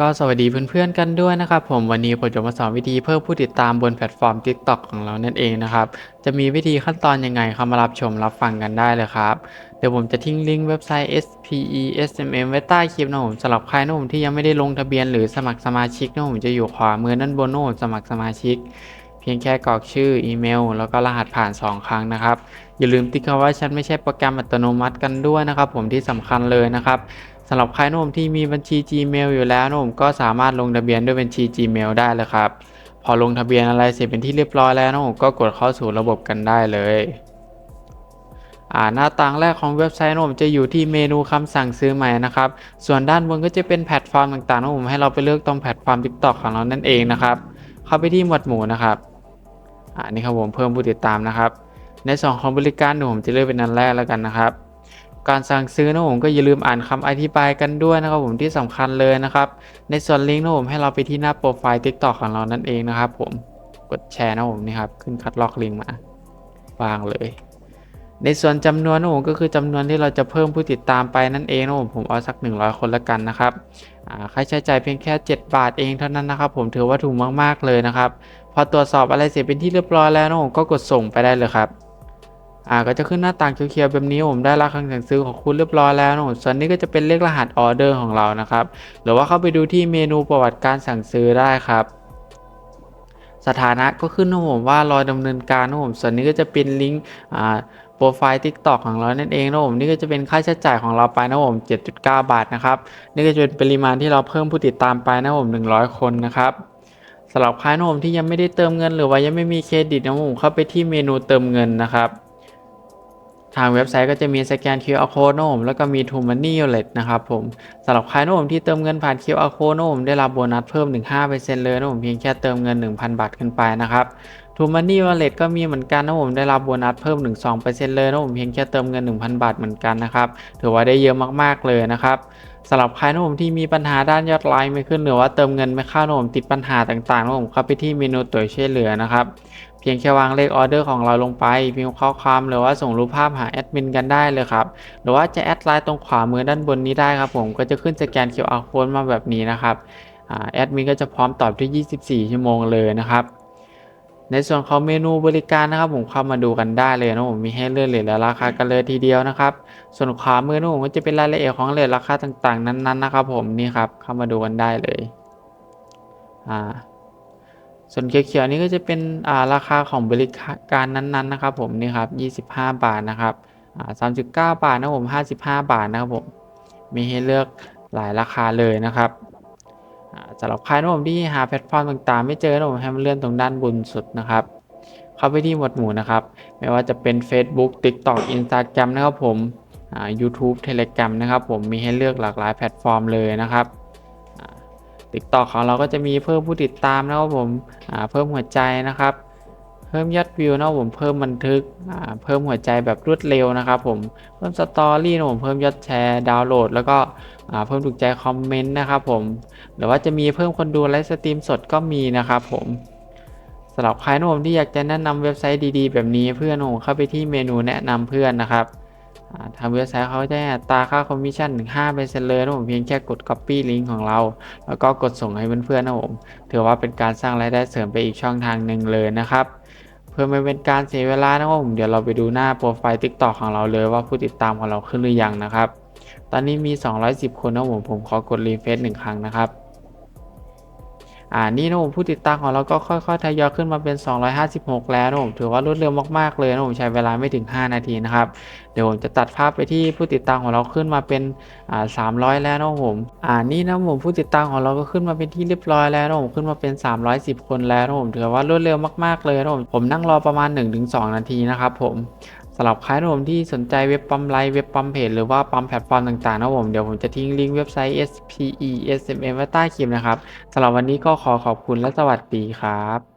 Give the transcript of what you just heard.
ก็สวัสดีเพื่อนๆกันด้วยนะครับผมวันนี้ผมจะมาสอนวิธีเพิ่มผู้ติดตามบนแพลตฟอร์ม TikTok ของเรานั่นเองนะครับ จะมีวิธีขั้นตอนยังไงเข้ามารับชมรับฟังกันได้เลยครับ เดี๋ยวผมจะทิ้งลิงก์เว็บไซต์ SPE SMM ไว้ใต้คลิปนะผมสำหรับใครนะผมที่ยังไม่ได้ลงทะเบียนหรือสมัครสมาชิกนะผมจะอยู่ขวามือด้านบนนะผมสมัครสมาชิก เพียงแค่กรอกชื่ออีเมล แล้วก็รหัสผ่าน 2 ครั้งนะครับ อย่าลืมติ๊กคำว่าฉันไม่ใช่โปรแกรมอัตโนมัติกันด้วยนะครับ ผมที่สำคัญเลยนะครับสำหรับใครนะผมที่มีบัญชี Gmail อยู่แล้วนะผมก็สามารถลงทะเบียนด้วยบัญชี Gmail ได้เลยครับพอลงทะเบียนอะไรเสร็จเป็นที่เรียบร้อยแล้วนะผมก็กดเข้าสู่ระบบกันได้เลยอ่าหน้าต่างแรกของเว็บไซต์นะผมจะอยู่ที่เมนูคำสั่งซื้อใหม่นะครับ ส่วนด้านบนก็จะเป็นแพลตฟอร์มต่างๆนะผมให้เราไปเลือกตรงแพลตฟอร์ม TikTok ของเรานั่นเองนะครับ เข้าไปที่หมวดหมู่นะครับ อันนี้ครับผมเพิ่มผู้ติดตามนะครับ ในส่วนของบริการผมจะเลือกเป็นอันแรกแล้วกันนะครับ การสั่งซื้อนะผมก็อย่าลืมอ่านคำอธิบายกันด้วยนะครับผมที่สำคัญเลยนะครับ ในส่วนลิงก์นะผมให้เราไปที่หน้าโปรไฟล์ TikTok ของเรานั่นเองนะครับ ผมกดแชร์นะผมนี่ครับขึ้นคัดลอกลิงก์มาวางเลย ในส่วนจำนวนนะผมก็คือจำนวนที่เราจะเพิ่มผู้ติดตามไปนั่นเองนะผมผมเอาสัก 100 คนละกันนะครับอ่าค่าใช้จ่ายเพียงแค่ 7 บาทเองเท่านั้นนะครับ ผมถือว่าถูกมากๆเลยนะครับ พอตรวจสอบอะไรเสร็จเป็นที่เรียบร้อยแล้วนะผมก็กดส่งไปได้เลยครับอ่าก็จะขึ้นหน้าต่างเขียวๆแบบนี้ผมได้รับคำสั่งซื้อของคุณเรียบร้อยแล้วนะผมส่วนนี้ก็จะเป็นเลขรหัสออเดอร์ของเรานะครับ หรือว่าเข้าไปดูที่เมนูประวัติการสั่งซื้อได้ครับสถานะก็ขึ้นนะผมว่ารอดำเนินการนะผมส่วนนี้ก็จะเป็นลิงก์อ่า ปรไฟล์ TikTok ของเรานั่นเองนะผมนี่ก็จะเป็นค่าใช้จ่ายของเราไปนะผม 7.9 บาทนะครับนี่ก็จะเป็นปริมาณที่เราเพิ่มผู้ติดตามไปนะผม 100 คนนะครับสำหรับใครนะผมที่ยังไม่ได้เติมเงิน หรือว่ายังไม่มีเครดิตนะผมเข้าไปที่เมนูเติมเงินนะครับ ทางเว็บไซต์ก็จะมีสแกน QR code นะผมแล้วก็มี True Money Wallet นะครับผมสำหรับใครนะผมที่เติมเงินผ่าน QR code นะผมได้รับโบนัสเพิ่มถึง5%เลยนะผมเพียงแค่เติมเงิน 1,000 บาทขึ้นไปนะครับ True Money Wallet ก็มีเหมือนกันนะผมได้รับโบนัสเพิ่มถึง2%เลยนะผมเพียงแค่เติมเงิน 1,000 บาทเหมือนกันนะครับ ถือว่าได้เยอะมากๆเลยนะครับสำหรับใครนะผมที่มีปัญหาด้านยอดไลน์ไม่ขึ้นหรือว่าเติมเงินไม่เข้านะผมติดปัญหาต่างๆนะผมเข้าไปที่เมนูตัวช่วยเหลือนะครับเพียงแค่วางเลขออเดอร์ของเราลงไปพิมพ์ข้อความหรือว่าส่งรูปภาพหาแอดมินกันได้เลยครับหรือว่าจะแอดไลน์ตรงขวามือด้านบนนี้ได้ครับผมก็จะขึ้นสแกน QR code มาแบบนี้นะครับแอดมินก็จะพร้อมตอบที่ 24 ชั่วโมงเลยนะครับ ในส่วนของเมนูบริการนะครับ ผมเข้ามาดูกันได้เลยนะผมมีให้เลือกเลทและราคากันเลยทีเดียวนะครับ ส่วนขวามือนะผมก็จะเป็นรายละเอียดของเลทราคาต่างๆ นั้นๆนะครับ ผมนี่ครับเข้ามาดูกันได้เลยอ่าส่วนเขียวๆนี้ก็จะเป็นอ่าราคาของบริการนั้นๆนะครับ ผมนี่ครับ 25 บาทนะครับอ่า39บาทนะผม 55 บาทนะครับผมมีให้เลือกหลายราคาเลยนะครับ สำหรับใครนะผมที่หาแพลตฟอร์มต่างๆ ไม่เจอนะผมให้มันเลื่อนตรงด้านบนสุดนะครับ เข้าไปที่หมวดหมู่นะครับ ไม่ว่าจะเป็น Facebook TikTok Instagram นะครับผมอ่า YouTube Telegram นะครับผมมีให้เลือกหลากหลายแพลตฟอร์มเลยนะครับติ๊กต็อกของเราก็จะมีเพิ่มผู้ติดตามนะครับผมเพิ่มหัวใจนะครับ พิ่มยอดวิวนะผมเพิ่มบันทึกเพิ่มหัวใจแบบรวดเร็วนะครับผมเพิ่มสตอรี่นะผมเพิ่มยอดแชร์ดาวน์โหลด แล้วก็เพิ่มถูกใจคอมเมนต์นะครับผมหรือว่าจะมีเพิ่มคนดูไลฟ์สตรีมสดก็มีนะครับผมสำหรับใครนะผมที่อยากจะแนะนำเว็บไซต์ดีๆ แบบนี้เพื่อนผมเข้าไปที่เมนูแนะนำเพื่อนนะครับทางเว็บไซต์เขาจะให้ตาค่าคอมมิชชั่นถึง5%เลยนะผมเพียงแค่กด Copy ลิงก์ของเรา แล้วก็กดส่งให้เพื่อนๆนะผมถือว่าเป็นการสร้างรายได้เสริมไปอีกช่องทางหนึ่งเลยนะครับ เพื่อไม่เป็นการเสียเวลานะครับผมเดี๋ยวเราไปดูหน้าโปรไฟล์ t ิ k t o k ของเราเลยว่าผู้ติดตามของเราขึ้นหรือยังนะครับ ตอนนี้มี 210 คนนะผมผมขอกดรีเฟซหนึ่งครั้งนะครับ อ่านี่นะผมผู้ติดตามของเราก็ค่อยๆทยอยขึ้นมาเป็น 256 แล้วนะผมถือว่ารวดเร็วมากๆเลยนะผมใช้เวลาไม่ถึง 5 นาทีนะครับเดี๋ยวผมจะตัดภาพไปที่ผู้ติดตามของเราขึ้นมาเป็นอ่า300 แล้วนะผมอ่านี่นะผมผู้ติดตามของเราก็ขึ้นมาเป็นที่เรียบร้อยแล้วนะผมขึ้นมาเป็น 310 คนแล้วนะผมถือว่ารวดเร็วมากๆเลยนะผมผมนั่งรอประมาณ 1-2 นาทีนะครับผมำหรับใครนะผมที่สนใจเว็บปั๊มไลฟ์เว็บปั๊มเพจหรือว่าปั๊มแพลตฟอร์มต่างๆนะผมเดี๋ยวผมจะทิ้งลิงก์เว็บไซต์ SPE SMM ไว้ใต้คลิปนะครับสำหรับวันนี้ก็ขอขอบคุณและสวัสดีครับ